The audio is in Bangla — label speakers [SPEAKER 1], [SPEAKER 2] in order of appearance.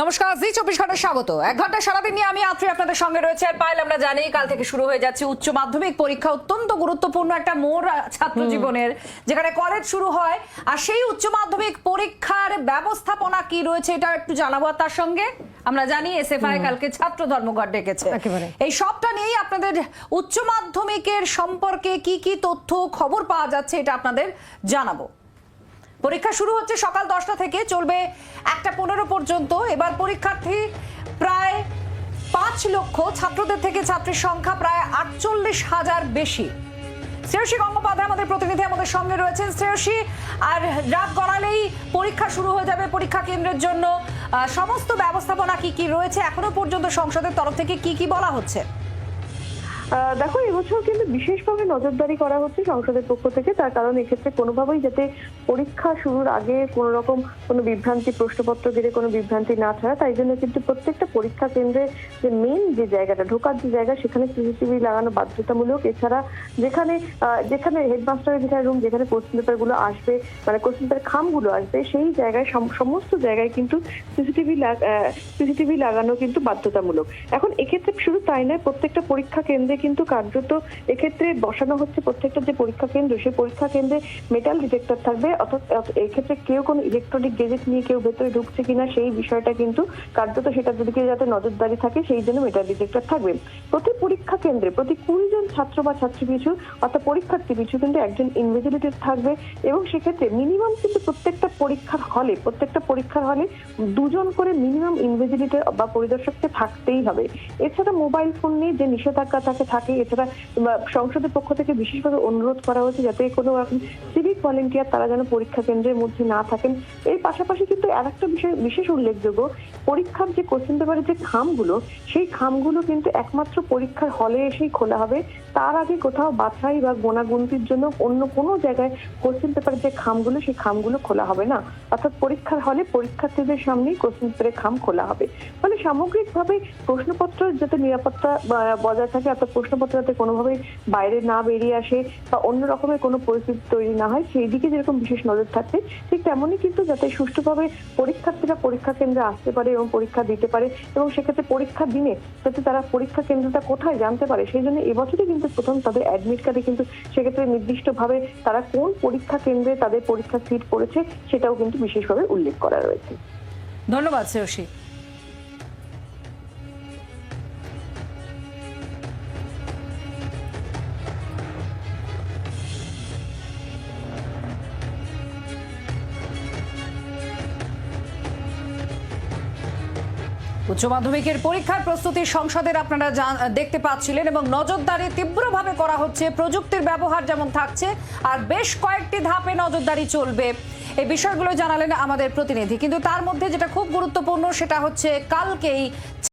[SPEAKER 1] নমস্কার জি চব্বিশ ঘণ্টা স্বাগত। এক ঘণ্টা সারাদিন নিয়ে আমি আত্রি আপনাদের সঙ্গে রয়েছে। আর পাইল আমরা জানি কাল থেকে শুরু হয়ে যাচ্ছে উচ্চ মাধ্যমিক পরীক্ষা অত্যন্ত গুরুত্বপূর্ণ একটা মোড় ছাত্র জীবনের যেখানে কলেজ শুরু হয়। আর সেই উচ্চ মাধ্যমিক পরীক্ষার ব্যবস্থাপনা কি রয়েছে এটা একটু জানাব তার সঙ্গে। আমরা জানি এসএফআই কালকে ছাত্র ধর্মঘট ডেকেছে। এই সবটা নিয়েই আপনাদের উচ্চ মাধ্যমিকের সম্পর্কে কি কি তথ্য খবর পাওয়া যাচ্ছে এটা আপনাদের জানাব। পরীক্ষা শুরু হচ্ছে সকাল দশটা থেকে, চলবে একটা পনেরো পর্যন্ত। এবার পরীক্ষার্থী প্রায় পাঁচ লক্ষ, ছাত্রদের থেকে ছাত্রীর সংখ্যা প্রায় আটচল্লিশ হাজার বেশি। শ্রেয়সী গঙ্গোপাধ্যায় আমাদের প্রতিনিধি, আমাদের সঙ্গে রয়েছেন শ্রেয়সী। আর রাত গড়ালেই পরীক্ষা শুরু হয়ে যাবে পরীক্ষা কেন্দ্রের জন্য। সমস্ত ব্যবস্থাপনা কি কি রয়েছে? এখনও পর্যন্ত সংসদের তরফ থেকে কি কি বলা হচ্ছে?
[SPEAKER 2] দেখো এবছর কিন্তু বিশেষভাবে নজরদারি করা হচ্ছে সংসদের পক্ষ থেকে। তার কারণ এক্ষেত্রে কোনোভাবেই যাতে পরীক্ষা শুরুর আগে কোনো রকম কোনো বিভ্রান্তি, প্রশ্নপত্র দিলে কোনো বিভ্রান্তি না ছাড়া তাই জন্য কিন্তু প্রত্যেকটা পরীক্ষা কেন্দ্রে যে মেন যে জায়গাটা, ঢোকার যে জায়গা, সেখানে সিসিটিভি লাগানো বাধ্যতামূলক। এছাড়া যেখানে যেখানে হেডমাস্টারের যেখানে রুম যেখানে কোশ্চেন পেপারগুলো আসবে মানে কোশ্চেন পেপার খামগুলো আসবে, সেই জায়গায় সম- সমস্ত জায়গায় কিন্তু সিসিটিভি সিসিটিভি লাগানো কিন্তু বাধ্যতামূলক। এখন এক্ষেত্রে শুধু তাই নয়, প্রত্যেকটা পরীক্ষা কেন্দ্রে কিন্তু কার্যত এক্ষেত্রে বসানো হচ্ছে প্রত্যেকটা যে পরীক্ষা কেন্দ্র, সেই পরীক্ষা কেন্দ্রে মেটাল ডিটেক্টর থাকবে। অর্থাৎ এক্ষেত্রে কেউ কোনো ইলেকট্রনিক গেজেট নিয়ে কেউ ভেতরে ঢুকছে কিনা সেই বিষয়টা কিন্তু কার্যত সেটার দিকে যাতে নজরদারি থাকে, সেই জন্য মেটাল ডিটেক্টর থাকবে। প্রতি পরীক্ষা কেন্দ্রে প্রতি কুড়ি জন ছাত্র বা ছাত্রী পিছু অর্থাৎ পরীক্ষার্থী পিছু কিন্তু একজন ইনভিজিলেটর থাকবে এবং সেক্ষেত্রে মিনিমাম কিন্তু প্রত্যেকটা পরীক্ষার হলে, প্রত্যেকটা পরীক্ষার হলে দুজন করে মিনিমাম ইনভিজিলেটর বা পরিদর্শককে থাকতেই হবে। এছাড়া মোবাইল ফোন নিয়ে যে নিষেধাজ্ঞা তাকে থাকে। এছাড়া সংসদের পক্ষ থেকে বিশেষভাবে অনুরোধ করা হয়েছে যাতে কোনো সিভিক ভলেন্টিয়ার তারা যেন পরীক্ষা কেন্দ্রের মধ্যে না থাকেন। এর পাশাপাশি কিন্তু আর একটা বিষয় বিশেষ উল্লেখযোগ্য, পরীক্ষার যে কোশ্চেন পেপারের যে খামগুলো, সেই খামগুলো কিন্তু একমাত্র পরীক্ষার হলে এসেই খোলা হবে। তার আগে কোথাও বাছাই বা গোনাগুনতির জন্য অন্য কোনো জায়গায় কোশ্চেন পেপারের যে খামগুলো, সেই খামগুলো খোলা হবে না। অর্থাৎ পরীক্ষার হলে পরীক্ষার্থীদের সামনেই কোশ্চেন পেপারের খাম খোলা হবে। ফলে সামগ্রিকভাবে প্রশ্নপত্র যাতে নিরাপত্তা বজায় থাকে, অর্থাৎ প্রশ্নপত্র যাতে কোনোভাবেই বাইরে না বেরিয়ে আসে বা অন্য রকমের কোনো পরিস্থিতি তৈরি না হয়, সেই দিকে যেরকম বিশেষ নজর থাকবে ঠিক তেমনই কিন্তু যাতে সুষ্ঠুভাবে পরীক্ষার্থীরা পরীক্ষা কেন্দ্রে আসতে পারে এবং পরীক্ষা দিতে পারে এবং সেক্ষেত্রে পরীক্ষা দিনে যাতে তারা পরীক্ষা কেন্দ্রটা কোথায় জানতে পারে, সেই জন্য এবছরই কিন্তু প্রথম তাদের অ্যাডমিট কার্ডে কিন্তু সেক্ষেত্রে নির্দিষ্টভাবে তারা কোন পরীক্ষা কেন্দ্রে তাদের পরীক্ষা সিট পড়েছে সেটাও কিন্তু বিশেষভাবে উল্লেখ করা রয়েছে।
[SPEAKER 1] ধন্যবাদ শ্রেয়সী। উচ্চ মাধ্যমিকের পরীক্ষার প্রস্তুতি সংসদের আপনারা দেখতে পাচ্ছিলেন এবং নজরদারি তীব্রভাবে করা হচ্ছে। প্রযুক্তির ব্যবহার যেমন থাকছে, আর বেশ কয়েকটি ধাপে নজরদারি চলবে। এই বিষয়গুলো জানালেন আমাদের প্রতিনিধি। কিন্তু তার মধ্যে যেটা খুব গুরুত্বপূর্ণ সেটা হচ্ছে কালকেই